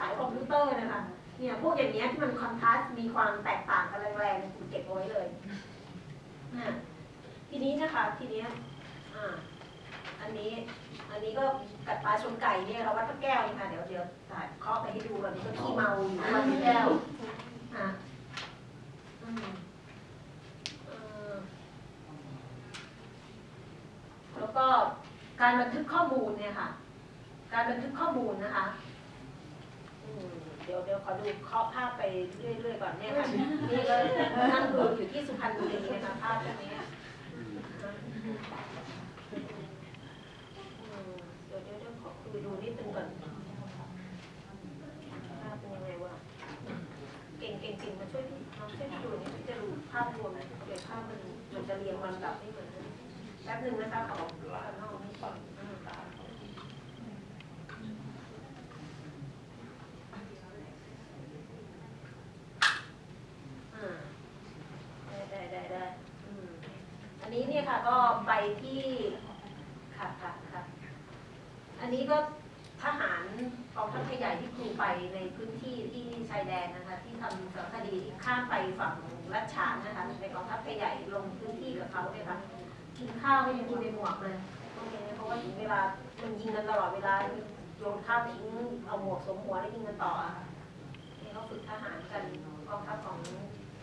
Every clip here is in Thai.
ฉายคอมพิวเตอร์นะคะเนี่ยพวกอย่างเงี้ยที่มันคอนทราสต์มีความแตกต่างกันแรงๆคุณเก็บไว้เลยอะทีนี้นะคะทีเนี้ยอันนี้อันนี้ก็กัดปลาชนไก่เนี่ยเราวัดพระแก้วนี่ค่ะเดี๋ยวเดี๋ยวถ่ายเคาะไปให้ดูก่อนนี่ก็ขี้เมาอยู่วัดพระแก้วอะอืมเออแล้วก็การบันทึกข้อมูลเนี่ยค่ะ การบันทึกข้อมูลนะคะ เดี๋ยวเดี๋ยวขอดูเคาะภาพไปเรื่อยๆก่อนเนี่ยค่ะนี่ก็นั่งดูอยู่ที่สุพรรณบุรีนะคะภาพแบบนี้อืมเดี๋ยวเดี๋ยวเดี๋ยวขอคุยดูนิดนึงก่อนภาพเป็นยังไงวะเก่งเก่งเก่งมาช่วยพี่น้องช่วยพี่ดูนี่พี่จะดูภาพรวมนะเดี๋ยวภาพมันมันจะเรียงลำดับไม่เหมือนกันแป๊บนึงนะคะขอลาน้องนี่ก่อนอืมตา อ่าได้ได้ได้ได้อืมอันนี้เนี่ย ค่ะก็ไปที่ค่ะค่ะค่ะอันนี้ก็ทหารกองทัพใหญ่ที่ครูไปในพื้นที่ที่ชายแดนนะคะ ที่ทำสารคดีข้ามไปฝั่งลัดฉานนะคะในกองทัพใหญ่ลงพื้นที่กับเขาเนี่ยค่ะกินข้าวก็ยังกินในหมวกเลยโอเคเพราะว่าถึงเวลามันยิงกันตลอดเวลาโยนข้าวทิ้งเอาหมวกสวมหัวแล้วยิงกันต่ออะค่ะนี่เขาฝึกทหารกันกองทัพของ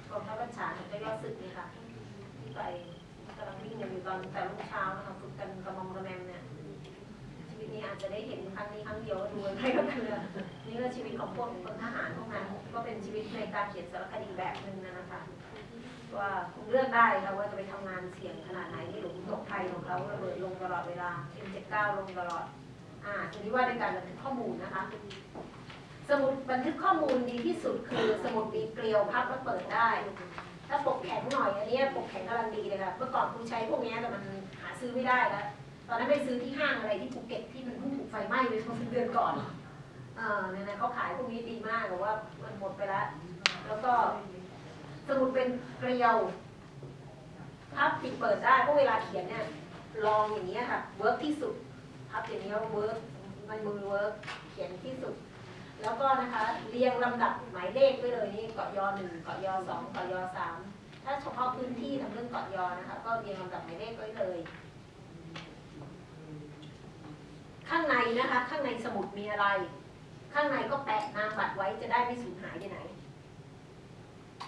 กองทัพบัญชานี่ยได้ยอดศึกนี่ค่ะที่ไป อนแต่รุ่งเช้านะคะฝึกกันกระมอมกระแมมเนี่ยชีวิตนี้อาจจะได้เห็นครั้งนี้ครั้งเดียวดูกันไปก็กันเลยนี่ก็ชีวิตของพวกคนทหารพวกนั้นก็เป็นชีวิตในการเขียนสารคดีแบบหนึ่งนะนะคะว่าคุณเลือกได้ค่ะว่าจะไปทำงานเสี่ยงขนาดไหนที่หลุมตกภัยของเขาระเบิดลงตลอดเวลา M79 ลงตลอด อ่าทีนี้ว่าในการบันทึกข้อมูลนะคะ สมุดบันทึกข้อมูลดีที่สุดคือสมุดมีเกลียวพับแล้วเปิดได้ ถ้าปกแข็งหน่อยอันนี้ปกแข็งกำลังดีเลยค่ะเมื่อก่อนครูใช้พวกนี้แต่มันหาซื้อไม่ได้แล้วตอนนั้นไปซื้อที่ห้างอะไรที่ภูเก็ตที่มันเพิ่งถูกไฟไหม้ไปเมื่อเดือนก่อนเออเนี่ยนะเขาขายพวกนี้ดีมากแต่ว่ามันหมดไปแล้วแล้วก็สมุดเป็นเกลียวพับปิดเปิดได้เพราะเวลาเขียนเนี่ยลองอย่างนี้ค่ะเวิร์กที่สุดพับอย่างนี้เวิร์กมันมือเวิร์กเขียนที่สุด แล้วก็นะคะเรียงลำดับหมายเลขไว้เลยนี่เกาะยอหนึ่งเกาะยอสองเกาะยอสามถ้าเฉพาะพื้นที่ทำเรื่องเกาะยอนะคะ ก็เรียงลำดับหมายเลขไว้เลย ข้างในนะคะ ข้างในสมุดมีอะไร ข้างในก็แปะนามบัตรไว้จะได้ไม่สูญหายไปไหน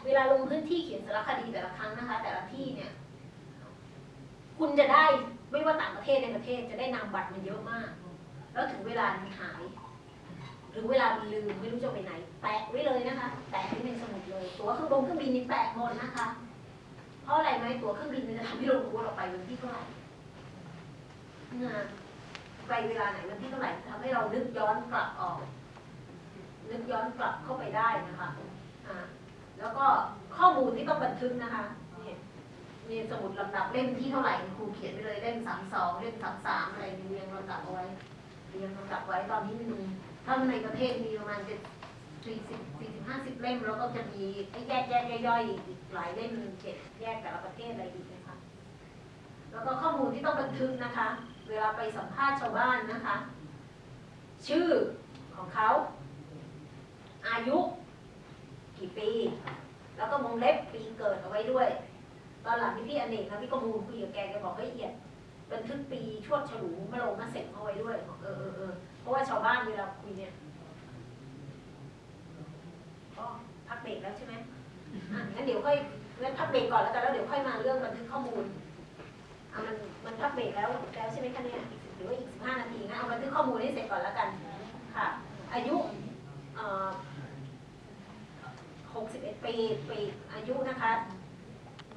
เวลาลงพื้นที่เขียนสารคดีแต่ละครั้งนะคะ แต่ละที่เนี่ย คุณจะได้ไม่ว่าต่างประเทศในประเทศจะได้นามบัตรมันเยอะมาก แล้วถึงเวลามันหาย หรือเวลามันลืมไม่รู้จะไปไหน แปะไว้เลยนะคะ แปะไว้ในสมุดเลย ตั๋วเครื่องบงเครื่องบินนี่แปะหมดนะคะ เพราะอะไรไหมตั๋วเครื่องบินมันจะทำให้เรารู้ว่าเราไปวันที่เท่าไหร่นะไปเวลาไหนวันที่เท่าไหร่ทำให้เรานึกย้อนกลับออก นึกย้อนกลับเข้าไปได้นะคะอ่าแล้วก็ข้อมูลที่ต้องบันทึกนะคะนมีสมุดลำดับเล่มที่เท่าไหร่ครูเขียนไปเลยเล่มสามสองเล่มสามสามอะไรเรียงลำดับเอาไว้เรียงลำดับไว้ตอนนี้มี ถ้าในประเทศมีประมาณเจ็ดสี่สิบสี่สิบห้าสิบเล่ม แล้วก็จะมีไอ้แยกแยกย่อยๆอีกหลายเล่มเจ็ดแยกแต่ละประเทศอะไรอีกนะคะ แล้วก็ข้อมูลที่ต้องบันทึกนะคะ เวลาไปสัมภาษณ์ชาวบ้านนะคะ ชื่อของเขา อายุ กี่ปี แล้วก็วงเล็บปีเกิดเอาไว้ด้วย ตอนหลังที่พี่อเนกนะพี่ก็มูลคุยกับแกแกบอกละเอียดบันทึกปีชวดฉลูมะโรงมะเสร็จเอาไว้ด้วยบอกเออเออเออ เพราะว่าชาวบ้านเวลาคุยเนี่ยก็พักเบรกแล้วใช่ไหมอะงั้นเดี๋ยวค่อยงั้นพักเบรกก่อนแล้วกันแล้วเดี๋ยวค่อยมาเรื่องบันทึกข้อมูลอะมันมันพักเบรกแล้วแล้วใช่ไหมคะเนี่ยอีกหรือว่าอีกสิบห้านาทีงั้นเอาบันทึกข้อมูลให้เสร็จก่อนแล้วกัน ค่ะ อายุเอ่อ61ปีปีอายุนะคะ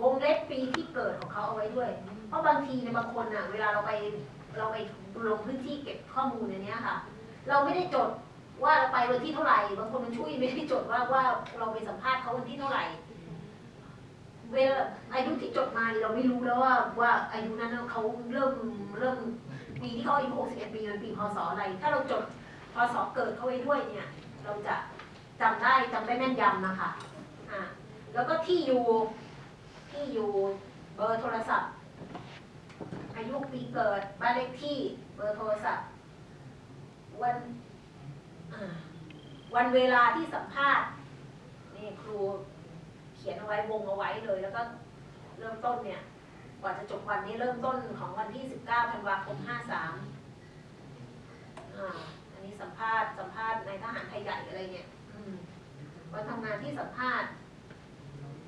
วงเล็บปีที่เกิดของเขาเอาไว้ด้วย เพราะบางทีในยบางคนอะ เวลาเราไปเราไป ลงพื้นที่เก็บข้อมูลในเนี้ยค่ะ เราไม่ได้จดว่าเราไปวันที่เท่าไหร่บางคนมันช่วยไม่ได้จดว่าว่าเราไปสัมภาษณ์เขาวันที่เท่าไหร่เวลาอายุที่จดมาเราไม่รู้แล้วว่าว่าอายุนั้นเขาเริ่มเริ่มปีที่เขาอายุ61ปีมันปีพศอะไร ถ้าเราจดพศเกิดเขาไว้ด้วยเนี่ย เราจะจำได้จำได้แม่นยำนะคะอ่าแล้วก็ที่อยู่ที่อยู่เบอร์โทรศัพท์ ยุปีเกิด บ้านเลขที่ เบอร์โทรศัพท์ วันวันเวลาที่สัมภาษณ์นี่ครูเขียนเอาไว้วงเอาไว้เลย แล้วก็เริ่มต้นเนี่ย กว่าจะจบวันนี้เริ่มต้นของวันที่ 19ธันวาคม 53อ่าอันนี้สัมภาษณ์สัมภาษณ์ในทหารไทยใหญ่อะไรเนี่ยวันทำงานที่สัมภาษณ์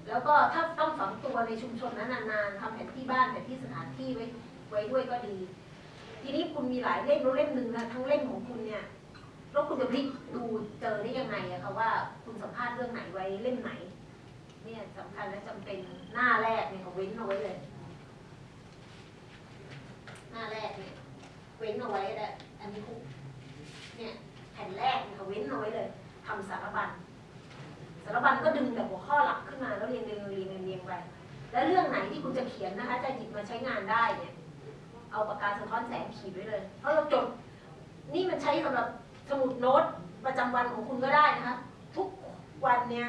แล้วก็ถ้าต้องฝังตัวในชุมชนนั้นนานๆทำแผนที่บ้านแผนที่สถานที่ไว้ ไว้ด้วยก็ดี ทีนี้คุณมีหลายเล่มแล้วเล่มหนึ่งนะทั้งเล่มของคุณเนี่ยแล้วคุณจะพลิกดูเจอได้ยังไงอะคะว่าคุณสัมภาษณ์เรื่องไหนไว้เล่มไหน เนี่ยสำคัญและจำเป็นหน้าแรกเนี่ยเขาเว้นเอาไว้เลย หน้าแรกเนี่ยเว้นเอาไว้เลยอันนี้คุเนี่ยแผ่นแรกเนี่ยเขาเว้นเอาไว้เลยทำสารบัญสารบัญก็ดึงแต่หัวข้อหลักขึ้นมาแล้วเรียงเรียงเรียงเรียงไปแล้วเรื่องไหนที่คุณจะเขียนนะคะ จะหยิบมาใช้งานได้เนี่ย เอาปากกาสะท้อนแสงขีดไว้เลย เพราะเราจด นี่มันใช้สำหรับสมุดโน้ตประจำวันของคุณก็ได้นะคะ ทุกวันเนี่ย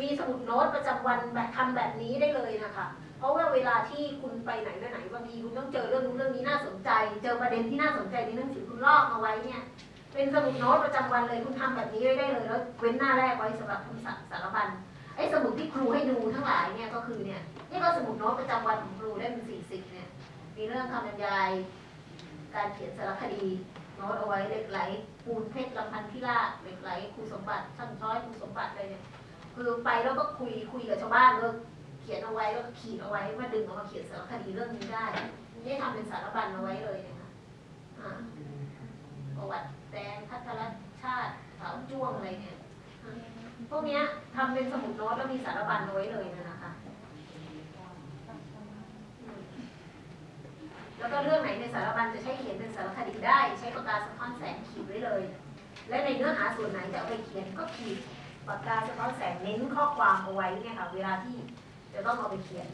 มีสมุดโน้ตประจำวันแบบทำแบบนี้ได้เลยนะคะ เพราะว่าเวลาที่คุณไปไหนไปไหนบางทีคุณต้องเจอเรื่องนู้นเรื่องนี้น่าสนใจ เจอประเด็นที่น่าสนใจในหนังสือคุณลอกเอาไว้เนี่ย เป็นสมุดโน้ตประจำวันเลยคุณทำแบบนี้ไว้ได้เลยแล้วเว้นหน้าแรกไว้สำหรับทำสารบัญไอ้สมุดที่ครูให้ดูทั้งหลายเนี่ยก็คือเนี่ยนี่ก็สมุดโน้ตประจำวันของครูได้เป็นสี่สิบ มีเรื่องคำบรรยาย การเขียนสารคดีโน้ตเอาไว้เหล็กไหลปูนเพชรลำพันธ์พิราเหล็กไหลครูสมบัติช่างช้อยครูสมบัติอะไรเนี่ยคือไปแล้วก็คุยคุยกับชาวบ้านแล้วเขียนเอาไว้แล้วก็ขีดเอาไว้มาดึงเอามาเขียนสารคดีเรื่องนี้ได้นี่ทำเป็นสารบัญเอาไว้เลยนะคะประวัติแดงพัทรชาติสาวจ้วงอะไรเนี่ยพวกเนี้ยทำเป็นสมุดโน้ตแล้วมีสารบัญเอาไว้เลยนะคะอืม แล้วก็เรื่องไหนในสารบัญจะใช้เขียนเป็นสารคดีได้ ใช้ปากกาสะท้อนแสงขีดไว้เลย และในเนื้อหาส่วนไหนจะเอาไปเขียนก็ขีดปากกาสะท้อนแสงเน้นข้อความเอาไว้เนี่ยค่ะเวลาที่จะต้องเอาไปเขียน